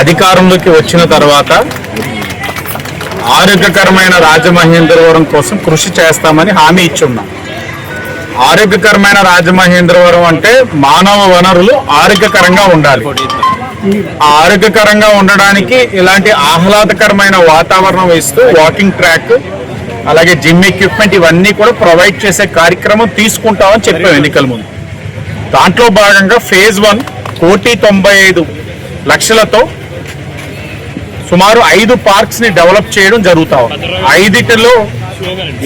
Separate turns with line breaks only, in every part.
అధికారంలోకి వచ్చిన తర్వాత ఆరోగ్యకరమైన రాజమహేంద్రవరం కోసం కృషి చేస్తామని హామీ ఇచ్చున్నాం. ఆరోగ్యకరమైన రాజమహేంద్రవరం అంటే మానవ వనరులు ఆరోగ్యకరంగా ఉండాలి. ఆరోగ్యకరంగా ఉండడానికి ఇలాంటి ఆహ్లాదకరమైన వాతావరణం ఇస్తూ వాకింగ్ ట్రాక్ అలాగే జిమ్ ఎక్విప్మెంట్ ఇవన్నీ కూడా ప్రొవైడ్ చేసే కార్యక్రమం తీసుకుంటామని చెప్పాం ఎన్నికల ముందు. దాంట్లో భాగంగా ఫేజ్ వన్ కోటి తొంభై ఐదు లక్షలతో సుమారు ఐదు పార్క్స్ని డెవలప్ చేయడం జరుగుతా ఉంది. ఐదిటిలో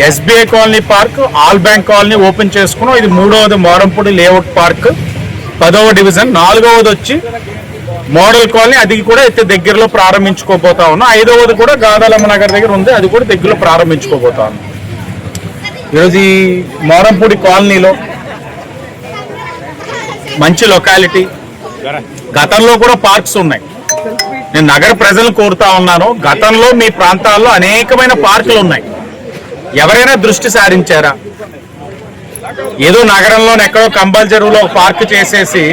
SBI colony park all bank colony open చేసుకున్నాం. ఇది మూడవది మోరంపూడి లేఅవుట్ పార్క్. పదవ డివిజన్. నాలుగవది వచ్చి మోడల్ కాలనీ. అది కూడా అయితే దగ్గరలో ప్రారంభించుకోబోతా ఉన్నాం. ఐదవది కూడా గాదాలమ్మ నగర్ దగ్గర ఉంది. అది కూడా దగ్గరలో ప్రారంభించుకోబోతా ఉన్నాం. ఈరోజు ఈ మోరంపూడి కాలనీలో మంచి లొకాలిటీ గతంలో కూడా పార్క్స్ ఉన్నాయి. నేను నగర ప్రజలను కోరుతా ఉన్నాను. గతంలో మీ ప్రాంతాల్లో అనేకమైన పార్కులు ఉన్నాయి. ఎవరైనా దృష్టి సారించారా? ఏదో నగరంలో ఎక్కడో కంబల్ చెరువులో ఒక పార్క్ చేసేసి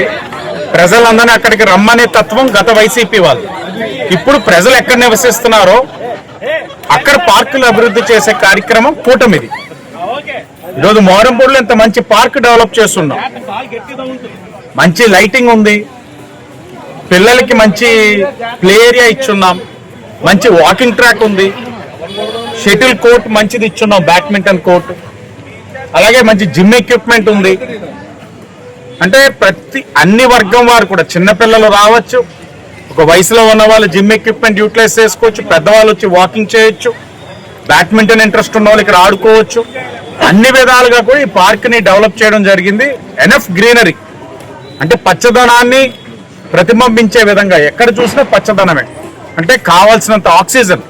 ప్రజలందరినీ అక్కడికి రమ్మనే తత్వం గత వైసీపీ వాళ్ళు. ఇప్పుడు ప్రజలు ఎక్కడ నివసిస్తున్నారో అక్కడ పార్కులు అభివృద్ధి చేసే కార్యక్రమం కూటమిది. ఈరోజు మోరంపూర్లో ఇంత మంచి పార్క్ డెవలప్ చేస్తున్నాం. మంచి లైటింగ్ ఉంది. పిల్లలకి మంచి ప్లే ఏరియా ఇచ్చున్నాం. మంచి వాకింగ్ ట్రాక్ ఉంది. షటిల్ కోర్ట్ మంచిది ఇచ్చున్నాం బ్యాడ్మింటన్ కోర్ట్ అలాగే మంచి జిమ్ ఎక్విప్మెంట్ ఉంది. అంటే ప్రతి అన్ని వర్గం వారు కూడా చిన్నపిల్లలు రావచ్చు ఒక వయసులో ఉన్న వాళ్ళు జిమ్ ఎక్విప్మెంట్ యూటిలైజ్ చేసుకోవచ్చు పెద్దవాళ్ళు వచ్చి వాకింగ్ చేయొచ్చు బ్యాడ్మింటన్ ఇంట్రెస్ట్ ఉన్న వాళ్ళు ఇక్కడ ఆడుకోవచ్చు. అన్ని విధాలుగా కూడా ఈ పార్క్ని డెవలప్ చేయడం జరిగింది. ఎనఫ్ గ్రీనరీ అంటే పచ్చదనాన్ని ప్రతిబింబించే విధంగా ఎక్కడ చూసినా పచ్చదనమే. అంటే కావాల్సినంత ఆక్సిజన్.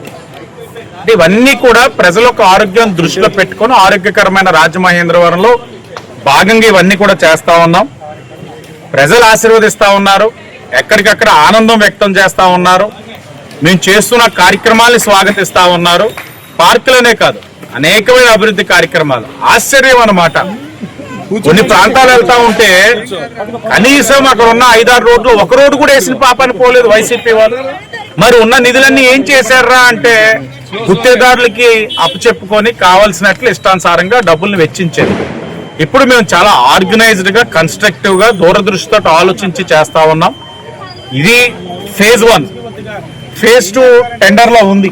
అంటే ఇవన్నీ కూడా ప్రజల యొక్క ఆరోగ్యం దృష్టిలో పెట్టుకొని ఆరోగ్యకరమైన రాజమహేంద్రవరంలో భాగంగా ఇవన్నీ కూడా చేస్తా ఉన్నాం. ప్రజలు ఆశీర్వదిస్తూ ఉన్నారు. ఎక్కడికక్కడ ఆనందం వ్యక్తం చేస్తూ ఉన్నారు. మేము చేస్తున్న కార్యక్రమాల్ని స్వాగతిస్తూ ఉన్నారు. పార్కులనే కాదు అనేకమైన అభివృద్ధి కార్యక్రమాలు. ఆశ్చర్యం అన్నమాట. కొన్ని ప్రాంతాలు వెళ్తా ఉంటే కనీసం అక్కడ ఉన్న ఐదారు రోడ్లు ఒక రోడ్డు కూడా వేసిన పాపాన్ని పోలేదు వైసీపీ వాళ్ళు. మరి ఉన్న నిధులన్నీ ఏం చేశారా అంటే గుత్తేదారులకి అప్పచెప్పుకొని కావాల్సినట్లు ఇష్టానుసారంగా డబ్బుల్ని వెచ్చించారు ఇప్పుడు మేము చాలా ఆర్గనైజ్డ్గా కన్స్ట్రక్టివ్గా దూరదృష్టితో ఆలోచించి చేస్తా ఉన్నాం. ఇది ఫేజ్ వన్ ఫేజ్ టూ టెండర్లో ఉంది.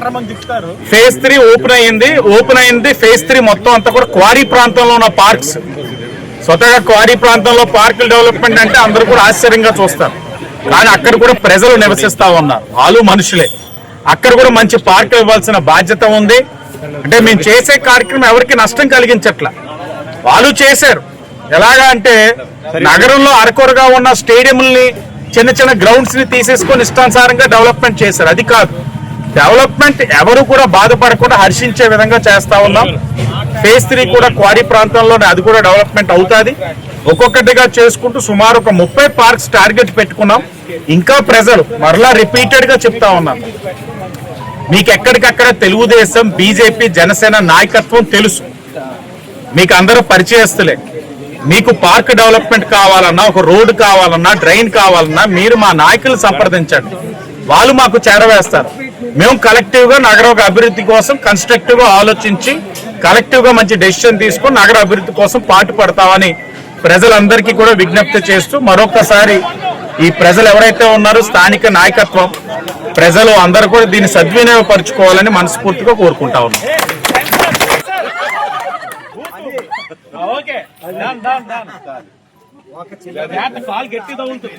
ఫేజ్ త్రీ ఓపెన్ అయ్యింది. ఓపెన్ అయింది ఫేజ్ త్రీ మొత్తం అంతా కూడా క్వారీ ప్రాంతంలో ఉన్న పార్క్స్ స్వతగా క్వారీ ప్రాంతంలో పార్కుల డెవలప్మెంట్ అంటే అందరూ కూడా ఆశ్చర్యంగా చూస్తారు. కానీ అక్కడ కూడా ప్రజలు నివసిస్తా ఉన్నారు. వాళ్ళు మనుషులే. అక్కడ కూడా మంచి పార్కులు ఇవ్వాల్సిన బాధ్యత ఉంది. అంటే మేము చేసే కార్యక్రమం ఎవరికి నష్టం కలిగించట్లా. వాళ్ళు చేశారు. ఎలాగా అంటే నగరంలో అరకొరగా ఉన్న స్టేడియంని చిన్న చిన్న గ్రౌండ్స్ని తీసేసుకొని ఇష్టానుసారంగా డెవలప్మెంట్ చేశారు. అది కాదు. డెవలప్మెంట్ ఎవరు కూడా బాధపడకుండా హర్షించే విధంగా చేస్తా ఉన్నాం. ఫేజ్ త్రీ కూడా క్వారీ ప్రాంతంలోనే అది కూడా డెవలప్మెంట్ అవుతుంది. ఒక్కొక్కటిగా చేసుకుంటూ సుమారు ఒక ముప్పై పార్క్స్ టార్గెట్ పెట్టుకున్నాం. ఇంకా ప్రజలు మరలా రిపీటెడ్గా చెప్తా ఉన్నాం. మీకు ఎక్కడికక్కడ తెలుగుదేశం బీజేపీ జనసేన నాయకత్వం తెలుసు. మీకు అందరూ పరిచయస్తులే. మీకు పార్క్ డెవలప్మెంట్ కావాలన్నా ఒక రోడ్డు కావాలన్నా డ్రైన్ కావాలన్నా మీరు మా నాయకులు సంప్రదించండి. వాళ్ళు మాకు చేరవేస్తారు. మేము కలెక్టివ్గా నగర ఒక అభివృద్ధి కోసం కన్స్ట్రక్టివ్గా ఆలోచించి కలెక్టివ్గా మంచి డెసిషన్ తీసుకొని నగర అభివృద్ధి కోసం పాటు పడతామని ప్రజలందరికీ కూడా విజ్ఞప్తి చేస్తూ మరొకసారి ఈ ప్రజలు ఎవరైతే ఉన్నారో స్థానిక నాయకత్వం ప్రజలు అందరూ కూడా దీన్ని సద్వినియోగపరచుకోవాలని మనస్ఫూర్తిగా కోరుకుంటా ఉన్నాం.
కాల్ ఉంటుంది.